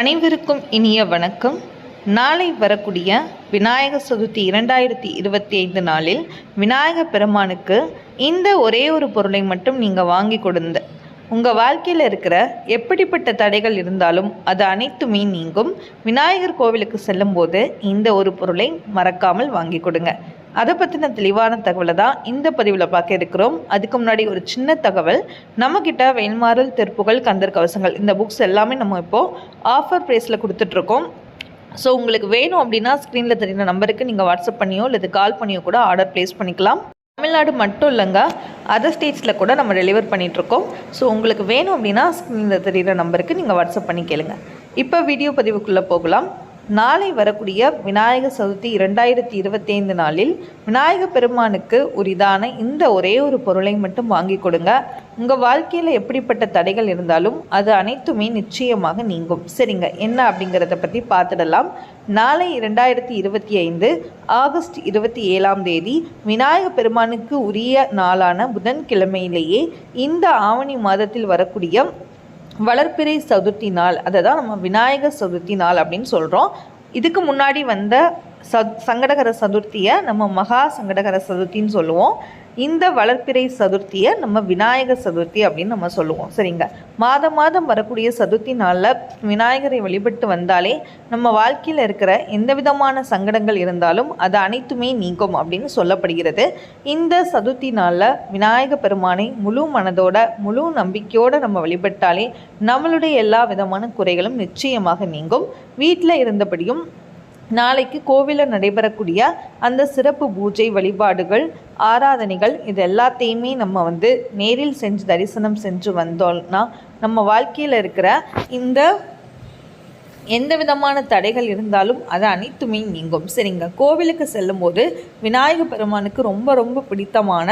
அனைவருக்கும் இனிய வணக்கம். நாளை வரக்கூடிய விநாயக சதுர்த்தி இரண்டாயிரத்தி இருபத்தி ஐந்து நாளில் விநாயக பெருமானுக்கு இந்த ஒரே ஒரு பொருளை மட்டும் நீங்கள் வாங்கி கொடுங்க. உங்கள் வாழ்க்கையில் இருக்கிற எப்படிப்பட்ட தடைகள் இருந்தாலும் அது அனைத்துமே நீங்கும். விநாயகர் கோவிலுக்கு செல்லும்போது இந்த ஒரு பொருளை மறக்காமல் வாங்கி கொடுங்க. அதை பற்றின தெளிவான தகவலை தான் இந்த பதிவில் பார்க்க இருக்கிறோம். அதுக்கு முன்னாடி ஒரு சின்ன தகவல். நம்மக்கிட்ட வெயில்மாறல் தெருப்புகள் கந்தர் கவசங்கள் இந்த புக்ஸ் எல்லாமே நம்ம இப்போது ஆஃபர் ப்ரைஸில் கொடுத்துட்ருக்கோம் ஸோ உங்களுக்கு வேணும் அப்படின்னா ஸ்க்ரீனில் தெரியுற நம்பருக்கு நீங்கள் வாட்ஸ்அப் பண்ணியோ இல்லை கால் பண்ணியோ கூட ஆர்டர் ப்ளேஸ் பண்ணிக்கலாம். தமிழ்நாடு மட்டும் இல்லைங்க அதர் ஸ்டேட்ஸில் கூட நம்ம டெலிவர் பண்ணிகிட்ருக்கோம் ஸோ உங்களுக்கு வேணும் அப்படின்னா ஸ்க்ரீனில் தெரியுற நம்பருக்கு நீங்கள் வாட்ஸ்அப் பண்ணி கேளுங்க. இப்போ வீடியோ பதிவுக்குள்ளே போகலாம். நாளை வரக்கூடிய விநாயகர் சதுர்த்தி இரண்டாயிரத்தி இருபத்தைந்து நாளில் விநாயகர் பெருமானுக்கு உரிதான இந்த ஒரே ஒரு பொருளை மட்டும் வாங்கி கொடுங்க. உங்கள் வாழ்க்கையில் எப்படிப்பட்ட தடைகள் இருந்தாலும் அது அனைத்துமே நிச்சயமாக நீங்கும். சரிங்க. என்ன அப்படிங்கிறத பற்றி பார்த்துடலாம். நாளை இரண்டாயிரத்தி இருபத்தி ஐந்து ஆகஸ்ட் இருபத்தி ஏழாம் தேதி விநாயகர் பெருமானுக்கு உரிய நாளான புதன்கிழமையிலேயே இந்த ஆவணி மாதத்தில் வரக்கூடிய வளர்ப்பிறை சதுர்த்தி நாள் அதை தான் நம்ம விநாயகர் சதுர்த்தி நாள் அப்படின்னு சொல்கிறோம் இதுக்கு முன்னாடி வந்த சத் சங்கடகர சதுர்த்தியை நம்ம மகா சங்கடகர சதுர்த்தின்னு சொல்லுவோம். இந்த வளர்ப்பிறை சதுர்த்தியை நம்ம விநாயகர் சதுர்த்தி அப்படின்னு நம்ம சொல்லுவோம். சரிங்க? மாதம் மாதம் வரக்கூடிய சதுர்த்தி நாளில் விநாயகரை வழிபட்டு வந்தாலே நம்ம வாழ்க்கையில் இருக்கிற எந்த விதமான சங்கடங்கள் இருந்தாலும் அது அனைத்துமே நீங்கும் அப்படின்னு சொல்லப்படுகிறது. இந்த சதுர்த்தி நாளில் விநாயக பெருமானை முழு மனதோட முழு நம்பிக்கையோடு நம்ம வழிபட்டாலே நம்மளுடைய எல்லா விதமான குறைகளும் நிச்சயமாக நீங்கும். வீட்டில் இருந்தபடியும் நாளைக்கு கோவிலில் நடைபெறக்கூடிய அந்த சிறப்பு பூஜை வழிபாடுகள் ஆராதனைகள் இது எல்லாத்தையுமே நம்ம வந்து நேரில் செஞ்சு தரிசனம் செஞ்சு வந்தோம்னா நம்ம வாழ்க்கையில் இருக்கிற இந்த எந்த விதமான தடைகள் இருந்தாலும் அது அனைத்துமே நீங்கும். சரிங்க. கோவிலுக்கு செல்லும்போது விநாயகர் பெருமானுக்கு ரொம்ப ரொம்ப பிடித்தமான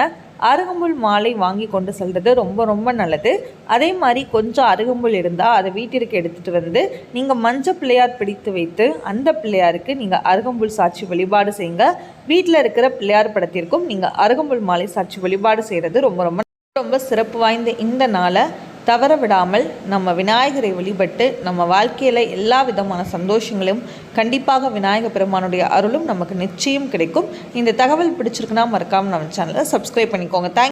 அருகம்புல் மாலை வாங்கி கொண்டு செல்வது ரொம்ப ரொம்ப நல்லது. அதே மாதிரி கொஞ்சம் அருகம்புல் இருந்தால் அதை வீட்டிற்கு எடுத்துகிட்டு வந்து நீங்கள் மஞ்சள் பிள்ளையார் பிடித்து வைத்து அந்த பிள்ளையாருக்கு நீங்கள் அருகம்புல் சாட்சி வழிபாடு செய்யுங்க. வீட்டில் இருக்கிற பிள்ளையார் படத்திற்கும் நீங்கள் அருகம்புல் மாலை சாட்சி வழிபாடு செய்கிறது ரொம்ப ரொம்ப ரொம்ப சிறப்பு வாய்ந்த இந்த நாளை தவற விடாமல் நம்ம விநாயகரை வழிபட்டு நம்ம வாழ்க்கையில் எல்லா விதமான சந்தோஷங்களும் கண்டிப்பாக விநாயக பெருமானுடைய அருளும் நமக்கு நிச்சயம் கிடைக்கும். இந்த தகவல் பிடிச்சிருக்குன்னா மறக்காமல் நம்ம சேனலை சப்ஸ்கிரைப் பண்ணிக்கோங்க. தேங்க்